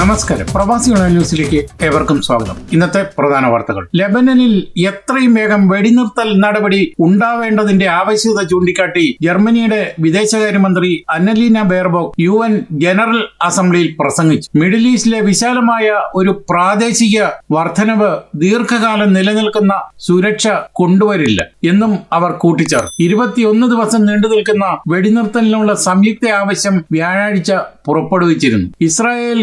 നമസ്കാരം. പ്രവാസികള ന്യൂസിലേക്ക് ഏവർക്കും സ്വാഗതം. ഇന്നത്തെ പ്രധാന വാർത്തകൾ. ലെബനനിൽ എത്രയും വേഗം വെടിനിർത്തൽ നടപടി ഉണ്ടാവേണ്ടതിന്റെ ആവശ്യകത ചൂണ്ടിക്കാട്ടി ജർമ്മനിയുടെ വിദേശകാര്യമന്ത്രി Annalena Baerbock U N general അസംബ്ലിയിൽ പ്രസംഗിച്ചു. മിഡിൽ ഈസ്റ്റിലെ വിശാലമായ ഒരു പ്രാദേശിക വർധനവ് ദീർഘകാലം നിലനിൽക്കുന്ന സുരക്ഷ കൊണ്ടുവരില്ല എന്നും അവർ കൂട്ടിച്ചേർത്തു. ഇരുപത്തിയൊന്ന് ദിവസം നീണ്ടു നിൽക്കുന്ന വെടിനിർത്തലിനുള്ള സംയുക്ത ആവശ്യം വ്യാഴാഴ്ച പുറപ്പെടുവിച്ചിരുന്നു. ഇസ്രായേൽ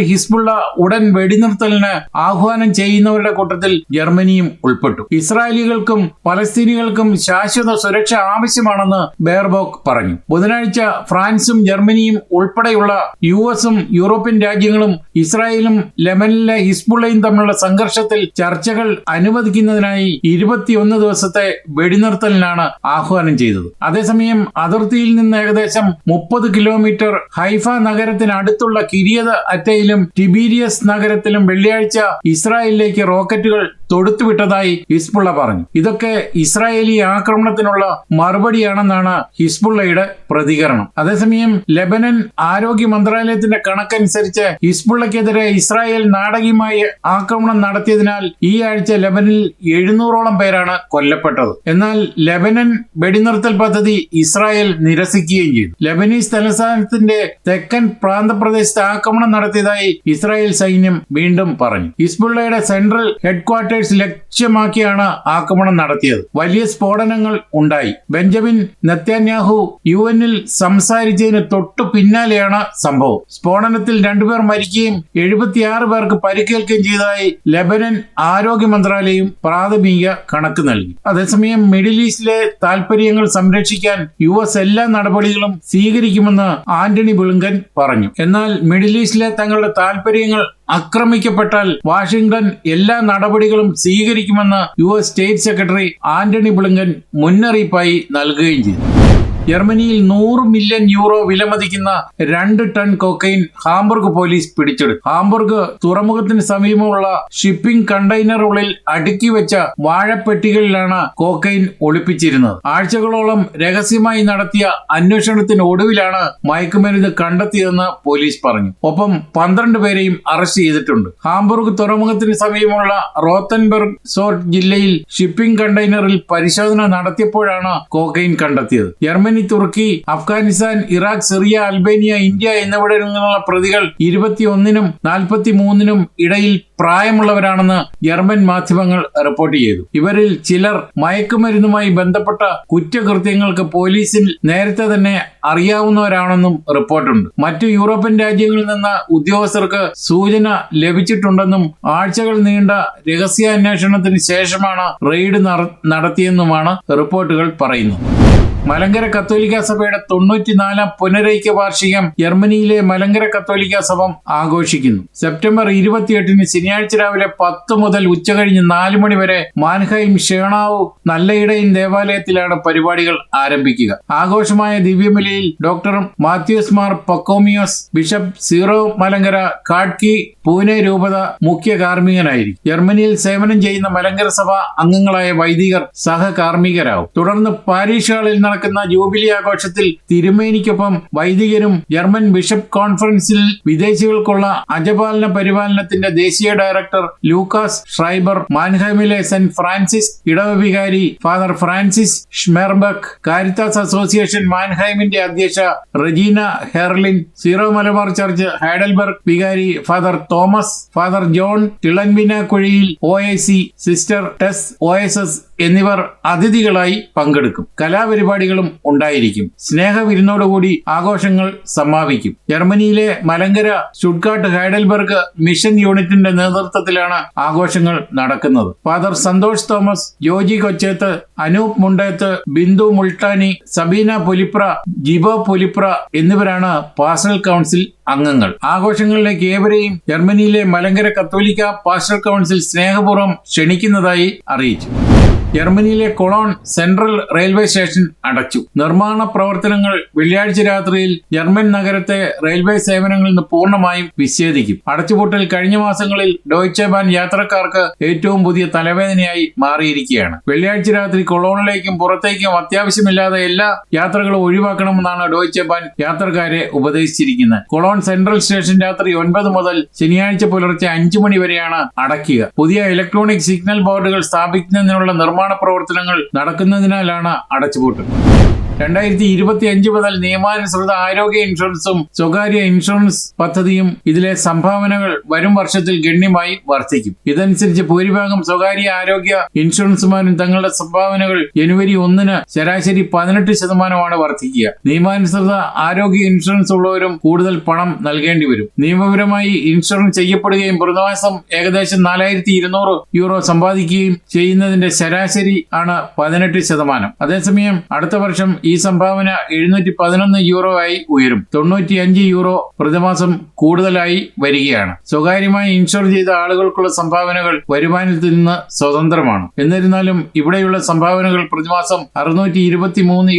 ഹിസ്ബുള്ള ഉടൻ വെടിനിർത്തലിന് ആഹ്വാനം ചെയ്യുന്നവരുടെ കൂട്ടത്തിൽ ജർമ്മനിയും ഉൾപ്പെട്ടു. ഇസ്രായേലികൾക്കും പലസ്തീനികൾക്കും ശാശ്വത സുരക്ഷ ആവശ്യമാണെന്ന് ബെയർബോക്ക് പറഞ്ഞു. ബുധനാഴ്ച ഫ്രാൻസും ജർമ്മനിയും ഉൾപ്പെടെയുള്ള യു എസും യൂറോപ്യൻ രാജ്യങ്ങളും ഇസ്രായേലും ലെമനിലെ ഹിസ്ബുള്ളയും തമ്മിലുള്ള സംഘർഷത്തിൽ ചർച്ചകൾ അനുവദിക്കുന്നതിനായി ഇരുപത്തിയൊന്ന് ദിവസത്തെ വെടിനിർത്തലിനാണ് ആഹ്വാനം ചെയ്തത്. അതേസമയം അതിർത്തിയിൽ നിന്ന് ഏകദേശം മുപ്പത് കിലോമീറ്റർ ഹൈഫ നഗരത്തിനടുത്തുള്ള കിരിയത അറ്റയിലും ടിബീരിയസ് നഗരത്തിലും വെള്ളിയാഴ്ച ഇസ്രായേലിലേക്ക് റോക്കറ്റുകൾ തൊടുത്തുവിട്ടതായി ഹിസ്ബുള്ള പറഞ്ഞു. ഇതൊക്കെ ഇസ്രായേലി ആക്രമണത്തിനുള്ള മറുപടിയാണെന്നാണ് ഹിസ്ബുള്ളയുടെ പ്രതികരണം. അതേസമയം ലെബനൻ ആരോഗ്യ മന്ത്രാലയത്തിന്റെ കണക്കനുസരിച്ച് ഹിസ്ബുള്ളക്കെതിരെ ഇസ്രായേൽ നാടകീയമായി ആക്രമണം നടത്തിയതിനാൽ ഈ ആഴ്ച ലെബനിൽ എഴുന്നൂറോളം പേരാണ് കൊല്ലപ്പെട്ടത്. എന്നാൽ ലെബനൻ വെടിനിർത്തൽ പദ്ധതി ഇസ്രായേൽ നിരസിക്കുകയും ചെയ്തു. ലെബനീസ് തലസ്ഥാനത്തിന്റെ തെക്കൻ പ്രാന്തപ്രദേശത്ത് ആക്രമണം നടത്തിയതായി ഇസ്രായേൽ സൈന്യം വീണ്ടും പറഞ്ഞു. ഹിസ്ബുള്ളയുടെ സെൻട്രൽ ഹെഡ്ക്വാർട്ടേഴ്സ് ലക്ഷ്യമാക്കിയാണ് ആക്രമണം നടത്തിയത്. വലിയ സ്ഫോടനങ്ങൾ ഉണ്ടായി. ബെഞ്ചമിൻ നെത്യാന്യാഹു യു എന്നിൽ സംസാരിച്ചതിന് തൊട്ടു പിന്നാലെയാണ് സംഭവം. സ്ഫോടനത്തിൽ രണ്ടുപേർ മരിക്കുകയും എഴുപത്തിയാറ് പേർക്ക് പരിക്കേൽക്കുകയും ചെയ്തതായി ലെബനൻ ആരോഗ്യ മന്ത്രാലയം പ്രാഥമിക കണക്ക് നൽകി. അതേസമയം മിഡിൽ ഈസ്റ്റിലെ താൽപര്യങ്ങൾ സംരക്ഷിക്കാൻ യു എസ് എല്ലാ നടപടികളും സ്വീകരിക്കുമെന്ന് ആന്റണി ബിളുങ്കൻ പറഞ്ഞു. എന്നാൽ മിഡിൽ ഈസ്റ്റിലെ തങ്ങളുടെ താൽപര്യങ്ങൾ ആക്രമിക്കപ്പെട്ടാൽ വാഷിംഗ്ടൺ എല്ലാ നടപടികളും സ്വീകരിക്കുമെന്ന് U S state secretary Antony Blinken മുന്നറിയിപ്പായി നൽകുകയും ചെയ്തു. ജർമ്മനിയിൽ നൂറ് മില്യൺ യൂറോ വിലമതിക്കുന്ന രണ്ട് ടൺ കൊക്കൈൻ ഹാംബർഗ് പോലീസ് പിടിച്ചെടുത്തു. ഹാംബർഗ് തുറമുഖത്തിന് സമീപമുള്ള ഷിപ്പിംഗ് കണ്ടെയ്നറുകളിൽ അടുക്കി വെച്ച വാഴപ്പെട്ടികളിലാണ് കോക്കൈൻ ഒളിപ്പിച്ചിരുന്നത്. ആഴ്ചകളോളം രഹസ്യമായി നടത്തിയ അന്വേഷണത്തിന് ഒടുവിലാണ് മയക്കുമരുന്ന് കണ്ടെത്തിയതെന്ന് പോലീസ് പറഞ്ഞു. ഒപ്പം പന്ത്രണ്ട് പേരെയും അറസ്റ്റ് ചെയ്തിട്ടുണ്ട്. ഹാംബർഗ് തുറമുഖത്തിന് സമീപമുള്ള റോത്തൻബർഗ് സോർട്ട് ജില്ലയിൽ ഷിപ്പിംഗ് കണ്ടെയ്നറിൽ പരിശോധന നടത്തിയപ്പോഴാണ് കോക്കൈൻ കണ്ടെത്തിയത്. Germany Turkey Afghanistan Iraq Syria Albania India എന്നിവിടെ നിന്നുള്ള പ്രതികൾ ഇരുപത്തിയൊന്നിനും നാൽപ്പത്തി മൂന്നിനും ഇടയിൽ പ്രായമുള്ളവരാണെന്ന് ജർമ്മൻ മാധ്യമങ്ങൾ റിപ്പോർട്ട് ചെയ്തു. ഇവരിൽ ചിലർ മയക്കുമരുന്നുമായി ബന്ധപ്പെട്ട കുറ്റകൃത്യങ്ങൾക്ക് പോലീസിൽ നേരത്തെ തന്നെ അറിയാവുന്നവരാണെന്നും റിപ്പോർട്ടുണ്ട്. മറ്റു യൂറോപ്യൻ രാജ്യങ്ങളിൽ നിന്ന് ഉദ്യോഗസ്ഥർക്ക് സൂചന ലഭിച്ചിട്ടുണ്ടെന്നും ആഴ്ചകൾ നീണ്ട രഹസ്യാന്വേഷണത്തിന് ശേഷമാണ് റെയ്ഡ് നട- നടത്തിയെന്നുമാണ് റിപ്പോർട്ടുകൾ പറയുന്നത്. മലങ്കര കത്തോലിക്ക സഭയുടെ തൊണ്ണൂറ്റിനാലാം പുനരൈക്യ വാർഷികം ജർമ്മനിയിലെ മലങ്കര കത്തോലിക്ക സഭ ആഘോഷിക്കുന്നു. സെപ്റ്റംബർ ഇരുപത്തിയെട്ടിന് ശനിയാഴ്ച രാവിലെ പത്ത് മുതൽ ഉച്ചകഴിഞ്ഞ് നാല് മണി വരെ മാൻഹൈം ഷേണാവു നല്ലയിടയിൻ ദേവാലയത്തിലാണ് പരിപാടികൾ ആരംഭിക്കുക. ആഘോഷമായ ദിവ്യമലയിൽ doctor Mathews Mar Pachomios bishop zero Malankara Khadki Pune രൂപത മുഖ്യ കാർമ്മികനായിരിക്കും. ജർമ്മനിയിൽ സേവനം ചെയ്യുന്ന മലങ്കര സഭ അംഗങ്ങളായ വൈദികർ സഹകാർമ്മികരാകും തുടർന്ന് പാരീഷ് ഹാളിൽ നടക്കുന്ന ജൂബിലി ആഘോഷത്തിൽ തിരുമേനിക്കൊപ്പം വൈദികരും ജർമ്മൻ ബിഷപ്പ് കോൺഫറൻസിൽ വിദേശികൾക്കുള്ള അജപാലന പരിപാലനത്തിന്റെ ദേശീയ ഡയറക്ടർ ലൂക്കാസ് ഷ്രൈബർ മാൻഹൈമിലെ Saint Francis ഇടവഭികാരി father Francis Schmerbeck Caritas association മാൻഹൈമിന്റെ അധ്യക്ഷ Regina Herlin Syro Malabar church Heidelberg വികാരി ഫാദർ തോമസ് ഫാദർ ജോൺ തിളൻവിന കുഴിയിൽ O A C sister Tess O S S എന്നിവർ അതിഥികളായി പങ്കെടുക്കും. കലാപരിപാടികളും ഉണ്ടായിരിക്കും. സ്നേഹ വിരുന്നോടുകൂടി ആഘോഷങ്ങൾ സമാപിക്കും. ജർമ്മനിയിലെ മലങ്കര ഷുഡ്കാട്ട് ഹൈഡൽബർഗ് മിഷൻ യൂണിറ്റിന്റെ നേതൃത്വത്തിലാണ് ആഘോഷങ്ങൾ നടക്കുന്നത്. ഫാദർ സന്തോഷ് തോമസ് ജോജി കൊച്ചേത്ത് അനൂപ് മുണ്ടേത്ത് ബിന്ദു മുൾട്ടാനി സബീന പൊലിപ്ര ജിബോ പൊലിപ്ര എന്നിവരാണ് പാസ്റ്റൽ കൗൺസിൽ അംഗങ്ങൾ. ആഘോഷങ്ങളിലേക്ക് ഏവരെയും ജർമ്മനിയിലെ മലങ്കര കത്തോലിക്ക പാസ്റ്റൽ കൗൺസിൽ സ്നേഹപൂർവം ക്ഷണിക്കുന്നതായി അറിയിച്ചു. ജർമ്മനിയിലെ കൊളോൺ സെൻട്രൽ റെയിൽവേ സ്റ്റേഷൻ അടച്ചു. നിർമ്മാണ പ്രവർത്തനങ്ങൾ വെള്ളിയാഴ്ച രാത്രിയിൽ ജർമ്മൻ നഗരത്തെ റെയിൽവേ സേവനങ്ങളിൽ നിന്ന് പൂർണമായും വിച്ഛേദിക്കും. അടച്ചുപൂട്ടൽ കഴിഞ്ഞ മാസങ്ങളിൽ ഡോയ്ച്ചെ യാത്രക്കാർക്ക് ഏറ്റവും പുതിയ തലവേദനയായി മാറിയിരിക്കുകയാണ്. വെള്ളിയാഴ്ച രാത്രി കൊളോണിലേക്കും പുറത്തേക്കും അത്യാവശ്യമില്ലാതെ എല്ലാ യാത്രകളും ഒഴിവാക്കണമെന്നാണ് ഡോയ്ച്ചെ യാത്രക്കാരെ ഉപദേശിച്ചിരിക്കുന്നത്. കൊളോൺ സെൻട്രൽ സ്റ്റേഷൻ രാത്രി ഒൻപത് മുതൽ ശനിയാഴ്ച പുലർച്ചെ അഞ്ചു മണി വരെയാണ് അടയ്ക്കുക. പുതിയ ഇലക്ട്രോണിക് സിഗ്നൽ ബോർഡുകൾ സ്ഥാപിക്കുന്നതിനുള്ള നിർമ്മാണ പ്രവർത്തനങ്ങൾ നടക്കുന്നതിനാലാണ് അടച്ചുപൂട്ടുന്നത്. രണ്ടായിരത്തി ഇരുപത്തി അഞ്ച് മുതൽ നിയമാനുസൃത ആരോഗ്യ ഇൻഷുറൻസും സ്വകാര്യ ഇൻഷുറൻസ് പദ്ധതിയും ഇതിലെ സംഭാവനകൾ വരും വർഷത്തിൽ ഗണ്യമായി വർദ്ധിക്കും. ഇതനുസരിച്ച് ഭൂരിഭാഗം സ്വകാര്യ ആരോഗ്യ ഇൻഷുറൻസുമാരും തങ്ങളുടെ സംഭാവനകൾ ജനുവരി ഒന്നിന് ശരാശരി പതിനെട്ട് ശതമാനമാണ് വർദ്ധിക്കുക. നിയമാനുസൃത ആരോഗ്യ ഇൻഷുറൻസ് ഉള്ളവരും കൂടുതൽ പണം നൽകേണ്ടി വരും. നിയമപരമായി ഇൻഷുറൻസ് ചെയ്യപ്പെടുകയും പ്രതിമാസം ഏകദേശം നാലായിരത്തി ഇരുന്നൂറ് യൂറോ സമ്പാദിക്കുകയും ചെയ്യുന്നതിന്റെ ശരാശരി ആണ് പതിനെട്ട് ശതമാനം. അതേസമയം അടുത്ത വർഷം ഈ സംഭാവന എഴുന്നൂറ്റി പതിനൊന്ന് യൂറോ ആയി ഉയരും. തൊണ്ണൂറ്റിയഞ്ച് യൂറോ പ്രതിമാസം കൂടുതലായി വരികയാണ്. സ്വകാര്യമായി ഇൻഷുർ ചെയ്ത ആളുകൾക്കുള്ള സംഭാവനകൾ വരുമാനത്തിൽ നിന്ന് സ്വതന്ത്രമാണ്. എന്നിരുന്നാലും ഇവിടെയുള്ള സംഭാവനകൾ പ്രതിമാസം അറുന്നൂറ്റി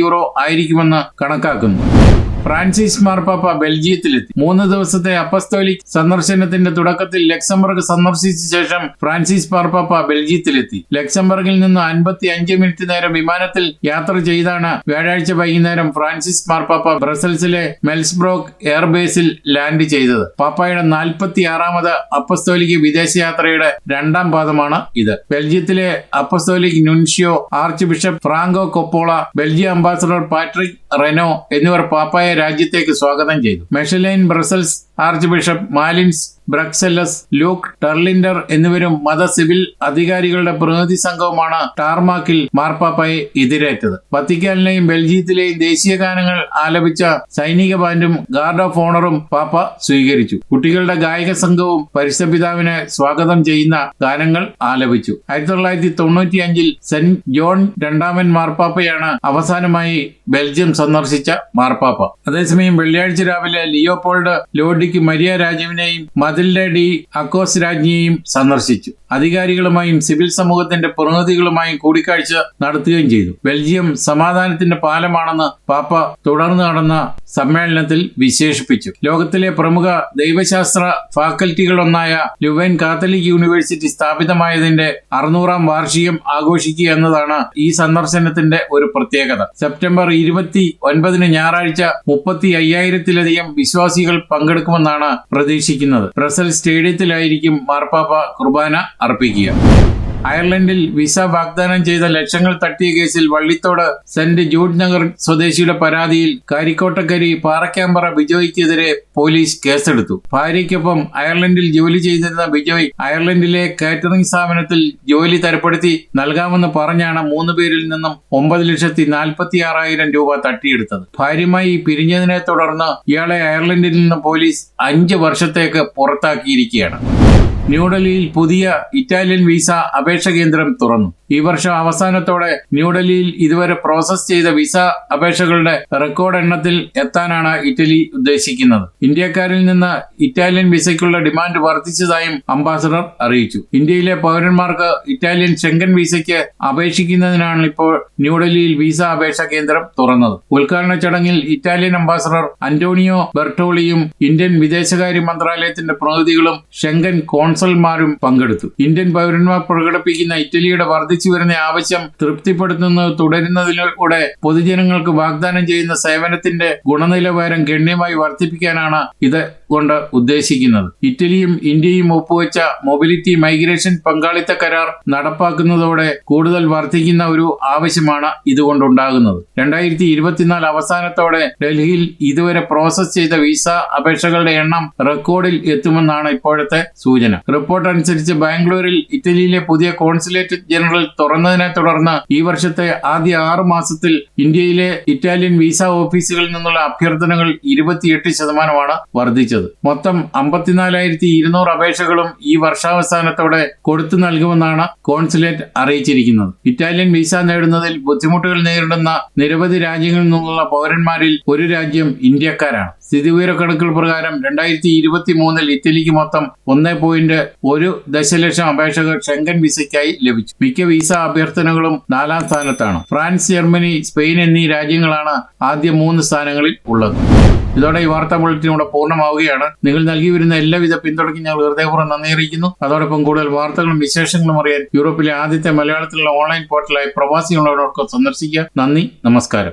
യൂറോ ആയിരിക്കുമെന്ന് കണക്കാക്കുന്നു. ഫ്രാൻസിസ് മാർപ്പാപ്പ ബെൽജിയത്തിലെത്തി. മൂന്ന് ദിവസത്തെ അപ്പസ്തോലിക് സന്ദർശനത്തിന്റെ തുടക്കത്തിൽ ലക്സംബർഗ് സന്ദർശിച്ച ശേഷം ഫ്രാൻസിസ് മാർപ്പാപ്പ ബെൽജിയത്തിലെത്തി. ലക്സംബർഗിൽ നിന്ന് അൻപത്തി അഞ്ച് മിനിറ്റ് നേരം വിമാനത്തിൽ യാത്ര ചെയ്താണ് വ്യാഴാഴ്ച വൈകുന്നേരം ഫ്രാൻസിസ് മാർപ്പാപ്പ ബ്രസൽസിലെ മെൽസ്ബ്രോക്ക് എയർബേസിൽ ലാൻഡ് ചെയ്തത്. പാപ്പായുടെ നാൽപ്പത്തി ആറാമത് അപ്പസ്തോലിക് വിദേശയാത്രയുടെ രണ്ടാം പാദമാണ് ഇത്. ബെൽജിയത്തിലെ apostolic nuncio archbishop Franco Coppola Belgium ambassador Patrick Renault എന്നിവർ പാപ്പായെ രാജ്യത്തേക്ക് സ്വാഗതം ചെയ്തു. Mechelen Brussels archbishop Malines Bruxelles Luc Terlinden എന്നിവരും മത സിവിൽ അധികാരികളുടെ പ്രതിനിധി സംഘവുമാണ് ടാർമാക്കിൽ മാർപ്പാപ്പയെ എതിരേറ്റത്. വത്തിക്കാനിലെയും ബെൽജിയത്തിലെയും ദേശീയ ഗാനങ്ങൾ ആലപിച്ച സൈനിക ബാൻഡും ഗാർഡ് ഓഫ് ഓണറും പാപ്പ സ്വീകരിച്ചു. കുട്ടികളുടെ ഗായക സംഘവും പരിശപിതാവിനെ സ്വാഗതം ചെയ്യുന്ന ഗാനങ്ങൾ ആലപിച്ചു. ആയിരത്തി തൊള്ളായിരത്തി തൊണ്ണൂറ്റി അഞ്ചിൽ സെന്റ് ജോൺ രണ്ടാമൻ മാർപ്പാപ്പയാണ് അവസാനമായി ബെൽജിയം സന്ദർശിച്ച മാർപ്പാപ്പ. അതേസമയം വെള്ളിയാഴ്ച രാവിലെ ലിയോപോൾഡ് ലോഡിക്ക് മരിയ രാജുവിനെയും മതിലടി അക്കോസ് രാജ്ഞിയെയും സന്ദർശിച്ചു. അധികാരികളുമായും സിവിൽ സമൂഹത്തിന്റെ പ്രതിനിധികളുമായും കൂടിക്കാഴ്ച നടത്തുകയും ചെയ്തു. ബെൽജിയം സമാധാനത്തിന്റെ പാലമാണെന്ന് പാപ്പ തുടർന്ന് നടന്ന സമ്മേളനത്തിൽ വിശേഷിപ്പിച്ചു. ലോകത്തിലെ പ്രമുഖ ദൈവശാസ്ത്ര ഫാക്കൽറ്റികളൊന്നായ ലുവൻ കാത്തലിക് യൂണിവേഴ്സിറ്റി സ്ഥാപിതമായതിന്റെ അറുന്നൂറാം വാർഷികം ആഘോഷിക്കുക എന്നതാണ് ഈ സന്ദർശനത്തിന്റെ ഒരു പ്രത്യേകത. സെപ്റ്റംബർ ഇരുപത്തി ഒൻപതിന് ഞായറാഴ്ച മുപ്പത്തി അയ്യായിരത്തിലധികം വിശ്വാസികൾ പങ്കെടുക്കുമെന്നാണ് പ്രതീക്ഷിക്കുന്നത്. ബ്രസൽ സ്റ്റേഡിയത്തിലായിരിക്കും മാർപ്പാപ്പ കുർബാന അർപ്പിക്കുക. അയർലൻഡിൽ വിസ വാഗ്ദാനം ചെയ്ത ലക്ഷങ്ങൾ തട്ടിയ കേസിൽ വള്ളിത്തോട് സെന്റ് ജൂഡ് നഗർ സ്വദേശിയുടെ പരാതിയിൽ കരിക്കോട്ടക്കരി പാറക്കാമ്പറ ബിജോയ്ക്കെതിരെ പോലീസ് കേസെടുത്തു. ഭാര്യയ്ക്കൊപ്പം അയർലൻഡിൽ ജോലി ചെയ്തിരുന്ന ബിജോയ് അയർലൻഡിലെ കാറ്ററിംഗ് സ്ഥാപനത്തിൽ ജോലി തരപ്പെടുത്തി നൽകാമെന്ന് പറഞ്ഞാണ് മൂന്ന് പേരിൽ നിന്നും ഒമ്പത് ലക്ഷത്തി നാൽപ്പത്തി ആറായിരം രൂപ തട്ടിയെടുത്തത്. ഭാര്യമായി പിരിഞ്ഞതിനെ തുടർന്ന് ഇയാളെ അയർലൻഡിൽ നിന്ന് പോലീസ് അഞ്ച് വർഷത്തേക്ക് പുറത്താക്കിയിരിക്കുകയാണ്. ന്യൂഡൽഹിയിൽ പുതിയ ഇറ്റാലിയൻ വിസ അപേക്ഷ കേന്ദ്രം തുറന്നു. ഈ വർഷം അവസാനത്തോടെ ന്യൂഡൽഹിയിൽ ഇതുവരെ പ്രോസസ് ചെയ്ത വിസ അപേക്ഷകളുടെ റെക്കോർഡ് എണ്ണത്തിൽ എത്താനാണ് ഇറ്റലി ഉദ്ദേശിക്കുന്നത്. ഇന്ത്യക്കാരിൽ നിന്ന് ഇറ്റാലിയൻ വിസയ്ക്കുള്ള ഡിമാൻഡ് വർദ്ധിച്ചതായും അംബാസഡർ അറിയിച്ചു. ഇന്ത്യയിലെ പൗരന്മാർക്ക് ഇറ്റാലിയൻ ഷെങ്കൻ വിസയ്ക്ക് അപേക്ഷിക്കുന്നതിനാണ് ഇപ്പോൾ ന്യൂഡൽഹിയിൽ വിസ അപേക്ഷ കേന്ദ്രം തുറന്നത്. ഉദ്ഘാടന ചടങ്ങിൽ ഇറ്റാലിയൻ അംബാസഡർ അന്റോണിയോ ബെർട്ടോളിയും ഇന്ത്യൻ വിദേശകാര്യ മന്ത്രാലയത്തിന്റെ പ്രതിനിധികളും ഷെങ്കൻ കോൺസൽമാരും പങ്കെടുത്തു. ഇന്ത്യൻ പൗരന്മാർ പ്രകടിപ്പിക്കുന്ന ഇറ്റലിയുടെ വർദ്ധിച്ചു വരുന്ന ആവശ്യം തൃപ്തിപ്പെടുത്തുന്നത് തുടരുന്നതിലൂടെ പൊതുജനങ്ങൾക്ക് വാഗ്ദാനം ചെയ്യുന്ന സേവനത്തിന്റെ ഗുണനിലവാരം ഗണ്യമായി വർദ്ധിപ്പിക്കാനാണ് ഇത് കൊണ്ട് ഉദ്ദേശിക്കുന്നത്. ഇറ്റലിയും ഇന്ത്യയും ഒപ്പുവെച്ച മൊബിലിറ്റി മൈഗ്രേഷൻ പങ്കാളിത്ത കരാർ നടപ്പാക്കുന്നതോടെ കൂടുതൽ വർദ്ധിക്കുന്ന ഒരു ആവശ്യമാണ് ഇതുകൊണ്ടുണ്ടാകുന്നത്. രണ്ടായിരത്തി ഇരുപത്തിനാല് അവസാനത്തോടെ ഡൽഹിയിൽ ഇതുവരെ പ്രോസസ് ചെയ്ത വിസ അപേക്ഷകളുടെ എണ്ണം റെക്കോർഡിൽ എത്തുമെന്നാണ് ഇപ്പോഴത്തെ സൂചന. റിപ്പോർട്ട് അനുസരിച്ച് ബാംഗ്ലൂരിൽ ഇറ്റലിയിലെ പുതിയ കോൺസുലേറ്റ് ജനറൽ തുറന്നതിനെ തുടർന്ന് ഈ വർഷത്തെ ആദ്യ ആറ് മാസത്തിൽ ഇന്ത്യയിലെ ഇറ്റാലിയൻ വിസ ഓഫീസുകളിൽ നിന്നുള്ള അഭ്യർത്ഥനകൾ ഇരുപത്തിയെട്ട് ശതമാനമാണ് വർദ്ധിച്ചത്. മൊത്തം അമ്പത്തിനാലായിരത്തി ഇരുന്നൂറ് അപേക്ഷകളും ഈ വർഷാവസാനത്തോടെ കൊടുത്തു നൽകുമെന്നാണ് കോൺസുലേറ്റ് അറിയിച്ചിരിക്കുന്നത്. ഇറ്റാലിയൻ വിസ നേടുന്നതിൽ ബുദ്ധിമുട്ടുകൾ നേരിടുന്ന നിരവധി രാജ്യങ്ങളിൽ നിന്നുള്ള പൗരന്മാരിൽ ഒരു രാജ്യം ഇന്ത്യക്കാരാണ്. സ്ഥിതിവിവരക്കണക്കുകൾ പ്രകാരം രണ്ടായിരത്തി ഇരുപത്തി മൂന്നിൽ ഇറ്റലിക്ക് മൊത്തം ഒന്ന് പോയിന്റ് ഒരു ദശലക്ഷം അപേക്ഷകർ ഷെങ്കൻ വിസയ്ക്കായി ലഭിച്ചു. മിക്ക വിസ അഭ്യർത്ഥനകളും നാലാം സ്ഥാനത്താണ്. ഫ്രാൻസ് ജർമ്മനി സ്പെയിൻ എന്നീ രാജ്യങ്ങളാണ് ആദ്യ മൂന്ന് സ്ഥാനങ്ങളിൽ ഉള്ളത്. ഇതോടെ ഈ വാർത്താ ബുള്ളറ്റിൻ ഇവിടെ പൂർണമാവുകയാണ്. നിങ്ങൾ നൽകി വരുന്ന എല്ലാവിധ പിന്തുണയ്ക്കും ഞങ്ങൾ ഹൃദയപൂർവം നന്ദി അറിയിക്കുന്നു. അതോടൊപ്പം കൂടുതൽ വാർത്തകളും വിശേഷങ്ങളും അറിയാൻ യൂറോപ്പിലെ ആദ്യത്തെ മലയാളത്തിലുള്ള ഓൺലൈൻ പോർട്ടലായ പ്രവാസി ഉള്ളവരോടൊപ്പം സന്ദർശിക്കുക. നന്ദി നമസ്കാരം.